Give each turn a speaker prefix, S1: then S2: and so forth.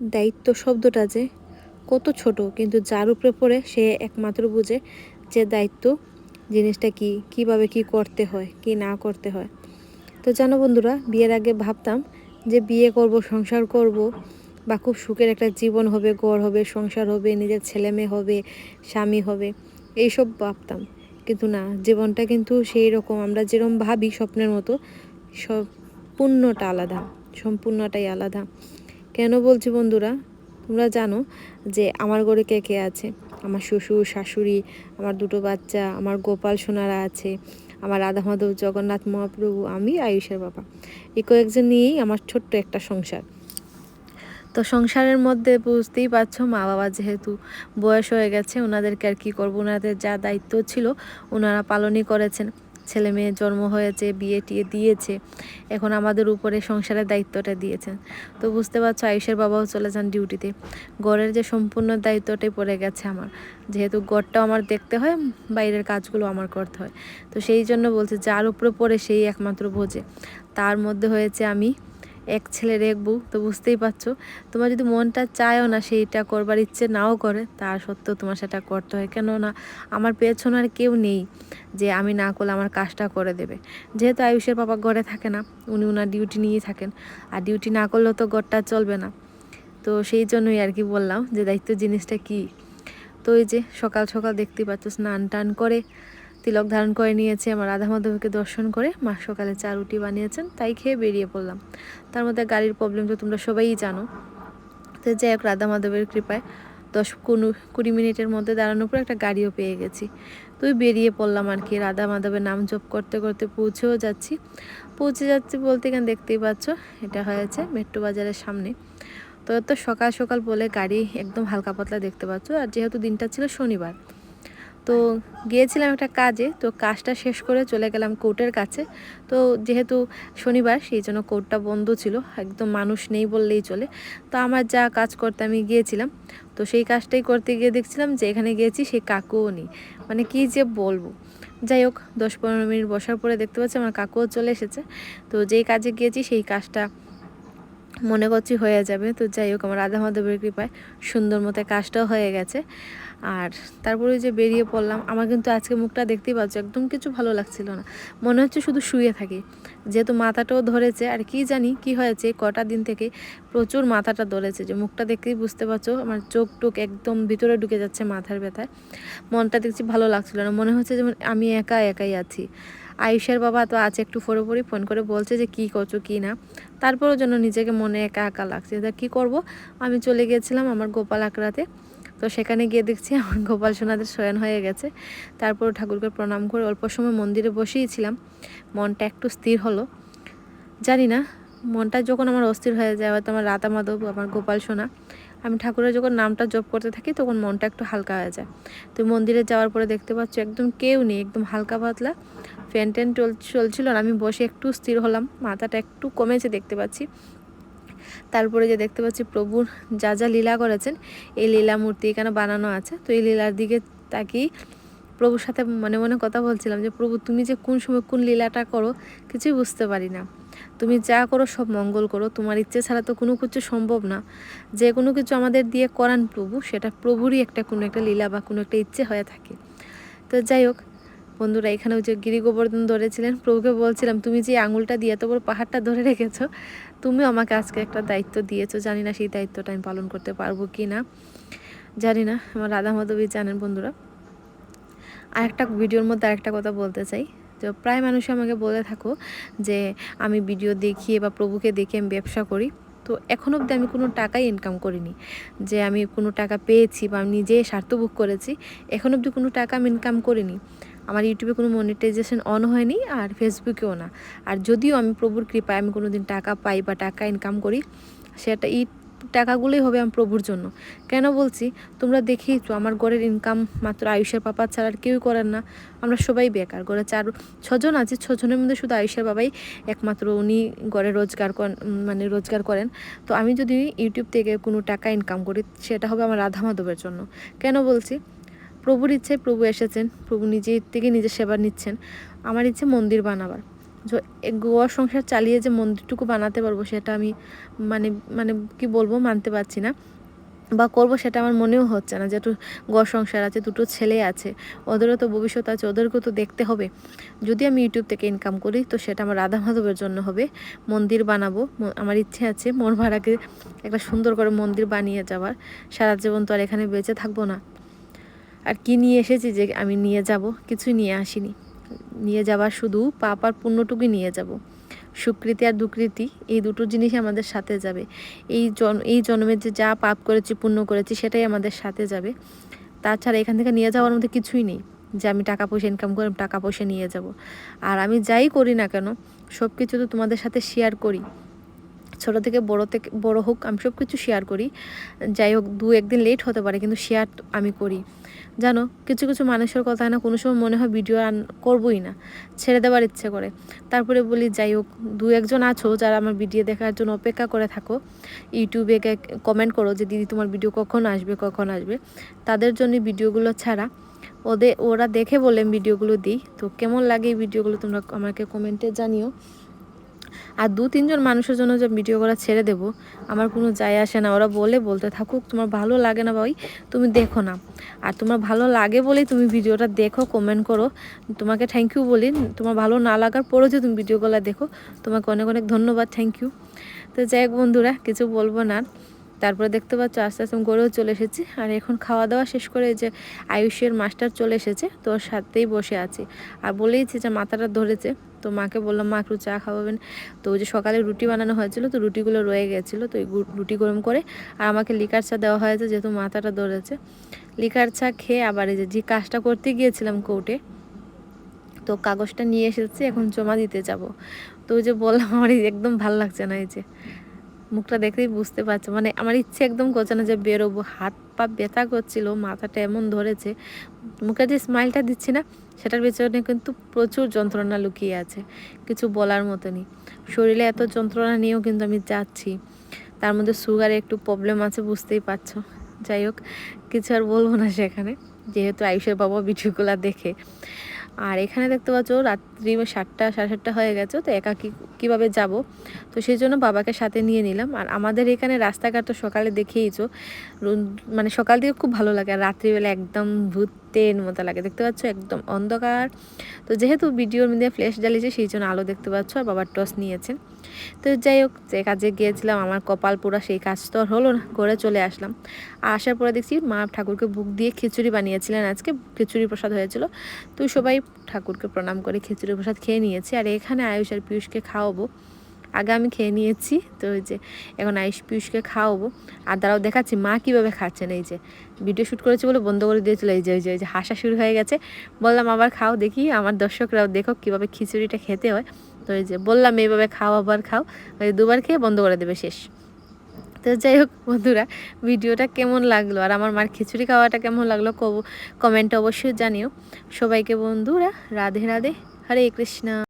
S1: দায়িত্ব শব্দটা যে কত ছোট, কিন্তু যার উপরে পড়ে সে একমাত্র বুঝে যে দায়িত্ব জিনিসটা কি, কীভাবে কি করতে হয়, কি না করতে হয়। তো জানো বন্ধুরা, বিয়ের আগে ভাবতাম যে বিয়ে করব, সংসার করব বা খুব সুখের একটা জীবন হবে, ঘর হবে, সংসার হবে, নিজের ছেলে মেয়ে হবে, স্বামী হবে, এইসব ভাবতাম। কিন্তু না, জীবনটা কিন্তু সেই রকম, আমরা যেরকম ভাবি স্বপ্নের মতো সম্পূর্ণটা আলাদা, সম্পূর্ণটাই আলাদা। কেন বলছি বন্ধুরা? তোমরা জানো যে আমার ঘরে কে কে আছে? আমার শ্বশুর, শাশুড়ি, আমার দুটো বাচ্চা, আমার গোপাল সোনারা আছে, আমার রাধা মাধব জগন্নাথ মহাপ্রভু, আমি, আয়ুষের বাবা। এই কয়েকজন নিয়েই আমার ছোট্ট একটা সংসার। তো সংসারের মধ্যে বুঝতেই পারছ, মা বাবা যেহেতু বয়স হয়ে গেছে, ওনাদেরকে আর কী করব? ওনাদের যা দায়িত্ব ছিল, ওনারা পালনই করেছেন। ছেলে মেয়ে জন্ম হয়েছে, বিয়ে টিয়ে দিয়েছে, এখন আমাদের উপরে সংসারের দায়িত্বটা দিয়েছেন। তো বুঝতে পারছ, আয়ুষের বাবাও চলে যান ডিউটিতে। গড়ের যে সম্পূর্ণ দায়িত্বটাই পড়ে গেছে আমার। যেহেতু গড়টাও আমার দেখতে হয়, বাইরের কাজগুলো আমার করতে হয়। তো সেই জন্য বলছে যার উপরে পড়ে সেই একমাত্র বোঝে। তার মধ্যে হয়েছে আমি এক ছেলের এক বউ, তো বুঝতেই পারছ। তোমার যদি মনটা চায়ও না সেইটা করবার ইচ্ছে নাও করে তার সত্ত্বেও তোমার সেটা করতে হয়। কেন না আমার পেছনে আর কেউ নেই যে আমি না করলে আমার কাজটা করে দেবে। যেহেতু আয়ুষের বাবা ঘরে থাকে না, উনি ওনার ডিউটি নিয়েই থাকেন। আর ডিউটি না করলেও তো ঘরটা চলবে না। তো সেই জন্যই আর কি বললাম যে দায়িত্ব জিনিসটা কি? তো এই যে সকাল সকাল দেখতেই পাচ্ছ স্নান টান করে তিলক ধারণ করে নিয়েছি, আমার রাধা মাধবকে দর্শন করে। মা সকালে চা রুটি বানিয়েছেন, তাই খেয়ে বেরিয়ে পড়লাম। তার মধ্যে গাড়ির প্রবলেম তো তোমরা সবাই জানো। তো যাই হোক, রাধা মাধবের কৃপায় দশ কোনো, কুড়ি মিনিটের মধ্যে দাঁড়ানোর পর একটা গাড়িও পেয়ে গেছি। তুই বেরিয়ে পড়লাম আর কি, রাধা মাধবের নাম জপ করতে করতে পৌঁছেও যাচ্ছি। পৌঁছে যাচ্ছি বলতে এখানে দেখতেই পাচ্ছ, এটা হয়েছে মেট্রো বাজারের সামনে। তো এত সকাল সকাল বলে গাড়ি একদম হালকা পাতলা দেখতে পাচ্ছ, আর যেহেতু দিনটা ছিল শনিবার তো গিয়েছিলাম একটা কাজে, তো কাজটা শেষ করে চলে গেলাম কোর্টের কাছে। তো যেহেতু শনিবার, সেই জন্য কোর্টটা বন্ধ ছিল, একদম মানুষ নেই বললেই চলে। তো আমার যা কাজ করতে আমি গিয়েছিলাম, তো সেই কাজটাই করতে গিয়ে দেখছিলাম যে এখানে গিয়েছি সেই কাকুও নেই। মানে কি যে বলব। যাই হোক, দশ পনেরো মিনিট বসার পরে দেখতে পাচ্ছি আমার কাকুও চলে এসেছে। তো যেই কাজে গিয়েছি সেই কাজটা মনে করছি হয়ে যাবে। তো যাই হোক, আমার রাধা মাধবের কৃপায় সুন্দর মতো কাজটাও হয়ে গেছে। আর তারপরে যে বেরিয়ে পড়লাম, আমার কিন্তু আজকে মুখটা দেখতেই পাচ্ছ, একদম কিছু ভালো লাগছিল না। মনে হচ্ছে শুধু শুয়ে থাকি, যেহেতু মাথাটাও ধরেছে, আর কি জানি কি হয়েছে, কটা দিন থেকে প্রচুর মাথাটা ধরেছে, যে মুখটা দেখতেই বুঝতে পারছ, আমার চোখ টোক একদম ভিতরে ঢুকে যাচ্ছে মাথার ব্যথায়। মনটা দেখছি ভালো লাগছিল না, মনে হচ্ছে যেমন আমি একা একাই আছি। আয়ুষের বাবা তো আছে একটু ফোরোফোরি ফোন করে বলছে যে কি করছ, কি না। তারপরেও যেন নিজেকে মনে একা একা লাগছে তা কী করব? আমি চলে গিয়েছিলাম আমার গোপাল আকড়াতে তো সেখানে গিয়ে দেখছি আমার গোপাল সোনাদের শয়ন হয়ে গেছে। তারপর ঠাকুরকে প্রণাম করে অল্প সময় মন্দিরে বসেইছিলাম মনটা একটু স্থির হলো। জানি না, মনটা যখন আমার অস্থির হয়ে যায়, হয়তো আমার রাতা মাধব, আমার গোপাল সোনা, আমি ঠাকুরের যখন নামটা জপ করতে থাকি, তখন মনটা একটু হালকা হয়ে যায়। তো মন্দিরে যাওয়ার পরে দেখতে পাচ্ছ, একদম কেউ নেই, একদম হালকা পাতলা। ফ্যান ট্যান চল, চলছিল আর আমি বসে একটু স্থির হলাম, মাথাটা একটু কমেছে দেখতে পাচ্ছি। তারপরে যে দেখতে পাচ্ছি প্রভুর যা যা লীলা করেছেন, এই লীলা মূর্তি এখানে বানানো আছে? তো এই লীলার দিকে তাকেই প্রভুর সাথে মনে মনে কথা বলছিলাম যে, প্রভু, তুমি যে কোন সময় কোন লীলাটা করো, কিছুই বুঝতে পারি না। তুমি যা করো সব মঙ্গল করো। তোমার ইচ্ছে ছাড়া তো কোনো কিছু সম্ভব না। যে কোনো কিছু আমাদের দিয়ে করান প্রভু, সেটা প্রভুরই একটা কোনো একটা লীলা বা কোনো একটা ইচ্ছে হয়ে থাকে। তো যাই হোক বন্ধুরা, এখানে ওই যে গিরি গোবর্ধন ধরেছিলেন, প্রভুকে বলছিলাম, তুমি যে আঙুলটা দিয়ে এত বড় পাহাড়টা ধরে রেখেছো তুমিও আমাকে আজকে একটা দায়িত্ব দিয়েছ। জানি না সেই দায়িত্বটা আমি পালন করতে পারব কি না। জানি না, আমার রাধা মাধবী জানেন বন্ধুরা। আর একটা ভিডিওর মধ্যে আরেকটা কথা বলতে চাই। তো প্রায় মানুষ আমাকে বলে থাকো যে, আমি ভিডিও দেখিয়ে বা প্রভুকে দেখে আমি ব্যবসা করি। তো এখন অবধি আমি কোনো টাকাই ইনকাম করিনি। যে আমি কোনো টাকা পেয়েছি বা আমি নিজে স্বার্থভোগ করেছি, এখন অবধি কোনো টাকা আমি ইনকাম করিনি। আমার ইউটিউবে কোনো মনিটাইজেশন অন হয়নি আর ফেসবুকেও না। আর যদিও আমি প্রভুর কৃপায় আমি কোনো দিন টাকা পাই বা টাকা ইনকাম করি, সেটা এই টাকাগুলোই হবে আমি প্রভুর জন্য। কেন বলছি? তোমরা দেখেই তো আমার ঘরের ইনকাম মাত্র আয়ুষের পাপা ছাড়া আর কেউই করেন না। আমরা সবাই বেকার, ঘরে চার, ছজন আছে, ছজনের মধ্যে শুধু আয়ুষের বাবাই একমাত্র উনি ঘরে রোজগার করেন মানে রোজগার করেন। তো আমি যদি ইউটিউব থেকে কোনো টাকা ইনকাম করি, সেটা হবে আমার রাধা মাধবের জন্য। কেন বলছি? প্রভুর ইচ্ছে প্রভু এসেছেন, প্রভু নিজে থেকে নিজের সেবা নিচ্ছেন। আমার ইচ্ছে মন্দির বানাবার। গোয়া সংসার চালিয়ে যে মন্দিরটুকু বানাতে পারব সেটা আমি মানে মানে কি বলব মানতে পারছি না। বা করব সেটা আমার মনেও হচ্ছে না। যেহেতু ঘর সংসার আছে, দুটো ছেলে আছে, ওদেরও তো ভবিষ্যৎ আছে, ওদেরকেও তো দেখতে হবে। যদি আমি ইউটিউব থেকে ইনকাম করি, তো সেটা আমার রাধা মাধবের জন্য হবে। মন্দির বানাবো আমার ইচ্ছে আছে মন ভাড়াকে একটা সুন্দর করে মন্দির বানিয়ে যাওয়ার। সারা জীবন তো আর এখানে বেঁচে থাকব না। আর কি নিয়ে এসেছি যে আমি নিয়ে যাব? কিছুই নিয়ে আসিনি। নিয়ে যাওয়ার শুধু পাপ আর পুণ্যটুকুই নিয়ে যাব। সুকৃতি আর দুকৃতি, এই দুটো জিনিসই আমাদের সাথে যাবে। এই জন, এই জন্মে যে যা পাপ করেছি, পুণ্য করেছি, সেটাই আমাদের সাথে যাবে। তাছাড়া এখান থেকে নিয়ে যাওয়ার মধ্যে কিছুই নেই। যে আমি টাকা পয়সা ইনকাম করে টাকা পয়সা নিয়ে যাব। আর আমি যাই করি না কেন সব কিছু তো তোমাদের সাথে শেয়ার করি। ছোট থেকে বড় থেকে, বড় হোক, আমি সব কিছু শেয়ার করি। যাই হোক, দু একদিন লেট হতে পারে, কিন্তু শেয়ার আমি করি। জানো, কিছু কিছু মানুষের কথা না কোনো সময় মনে হয় ভিডিও আন করবোই না, ছেড়ে দেওয়ার ইচ্ছে করে। তারপরে বলি, যাই হোক, দু একজন আছো যারা আমার ভিডিও দেখার জন্য অপেক্ষা করে থাকো। ইউটিউবে কমেন্ট করো যে, দিদি, তোমার ভিডিও কখন আসবে কখন আসবে? তাদের জন্য ভিডিওগুলো ছাড়া। ওদের ওরা দেখে বলে আমি ভিডিওগুলো দিই। তো কেমন লাগে এই ভিডিওগুলো তোমরা আমাকে কমেন্টে জানিও। আর দু তিনজন মানুষের জন্য যে ভিডিও করা ছেড়ে দেব, আমার কোনো যায় আসে না। ওরা বলে, বলতে থাকুক, তোমার ভালো লাগে না ভাই, তুমি দেখো না। আর তোমার ভালো লাগে বলেই তুমি ভিডিওটা দেখো কমেন্ট করো। তোমাকে থ্যাংক ইউ বলি। তোমার ভালো না লাগার পরেও যে তুমি ভিডিওগুলো দেখো, তোমাকে অনেক অনেক ধন্যবাদ থ্যাংক ইউ তো যাই হোক বন্ধুরা, কিছু বলব না। তারপরে দেখতে পাচ্ছ আস্তে আস্তে গড়েও চলে এসেছি। আর এখন খাওয়া দাওয়া শেষ করে যে আয়ুষের মাস্টার চলে এসেছে, তো ওর সাথেই বসে আছি। আর বলেইছি যে মাথাটা ধরেছে, তো মাকে বললাম, মা, একটু চা খাওয়াবেন। তো ওই যে সকালে রুটি বানানো হয়েছিল, তো রুটিগুলো রয়ে গেছিল, তো ওই রুটি গরম করে আর আমাকে লিকার চা দেওয়া হয়েছে, যেহেতু মাথাটা ধরেছে। লিকার চা খেয়ে আবার এই যে কাজটা করতে গিয়েছিলাম কোর্টে, তো কাগজটা নিয়ে এসেছি, এখন জমা দিতে যাব। তো ওই যে বললাম, আমার একদম ভালো লাগছে না এই যে। মুখটা দেখলেই বুঝতে পারছ। মানে আমার ইচ্ছে একদম করছে না যে বেরোবো। হাত পা ব্যথা করছিল, মাথাটা এমন ধরেছে। মুখে যে স্মাইলটা দিচ্ছি না, সেটার পেছনে কিন্তু প্রচুর যন্ত্রণা লুকিয়ে আছে। কিছু বলার মতনই। শরীরে এত যন্ত্রণা নিয়েও কিন্তু আমি যাচ্ছি। তার মধ্যে সুগারে একটু প্রবলেম আছে, বুঝতেই পারছ। যাই হোক, কিছু আর বলব না সেখানে। যেহেতু আয়ুষের বাবা ভিডিওগুলো দেখে। আর এখানে দেখতে পাচ্ছ রাত্রি সাতটা, সাড়ে সাতটা হয়ে গেছে, তো একা কীভাবে যাব? তো সেই জন্য বাবাকে সাথে নিয়ে নিলাম। আর আমাদের এখানে রাস্তাঘাট তো সকালে দেখেইছো মানে সকাল দিকে খুব ভালো লাগে। আর রাত্রিবেলা একদম ভূতের মতো লাগে, দেখতে পাচ্ছ? একদম অন্ধকার। তো যেহেতু ভিডিওর মধ্যে ফ্ল্যাশ জ্বালিয়েছে, সেই জন্য আলো দেখতে পাচ্ছ, আর বাবার টস নিয়েছেন তো যাই হোক, যে কাজে গিয়েছিলাম, আমার কপাল পুরা সেই কাজ তো আর হলো না, করে চলে আসলাম। আর আসার পরে দেখছি মা ঠাকুরকে বুক দিয়ে খিচুড়ি বানিয়েছিলেন আজকে, খিচুড়ি প্রসাদ হয়েছিল। তো সবাই ঠাকুরকে প্রণাম করে খিচুড়ি প্রসাদ খেয়ে নিয়েছি। আর এখানে আয়ুষ আর পিয়ুষকে খাওয়াবো। আগে আমি খেয়ে নিয়েছি। তো ওই যে এখন আয়ুষ পিয়ুষকে খাওয়াবো। আর দাঁড়াও দেখাচ্ছি, মা কীভাবে খাচ্ছেন? এই যে ভিডিও শ্যুট করেছে বলে বন্ধ করে দিয়েছিল। এই যে ওই যে ওই যে হাসা শুরু হয়ে গেছে। বললাম, আবার খাও দেখি, আমার দর্শকরাও দেখো কীভাবে খিচুড়িটা খেতে হয়। তো এই যে বললাম, এইভাবে খাও, আবার খাও। ওই দুবার খেয়ে বন্ধ করে দেবে শেষ। তো যাই হোক বন্ধুরা ভিডিওটা কেমন লাগল? আর আমার মার খিচুড়ি খাওয়াটা কেমন লাগল কমেন্টে অবশ্যই জানিও। সবাইকে বন্ধুরা, রাধে রাধে, হরে কৃষ্ণ।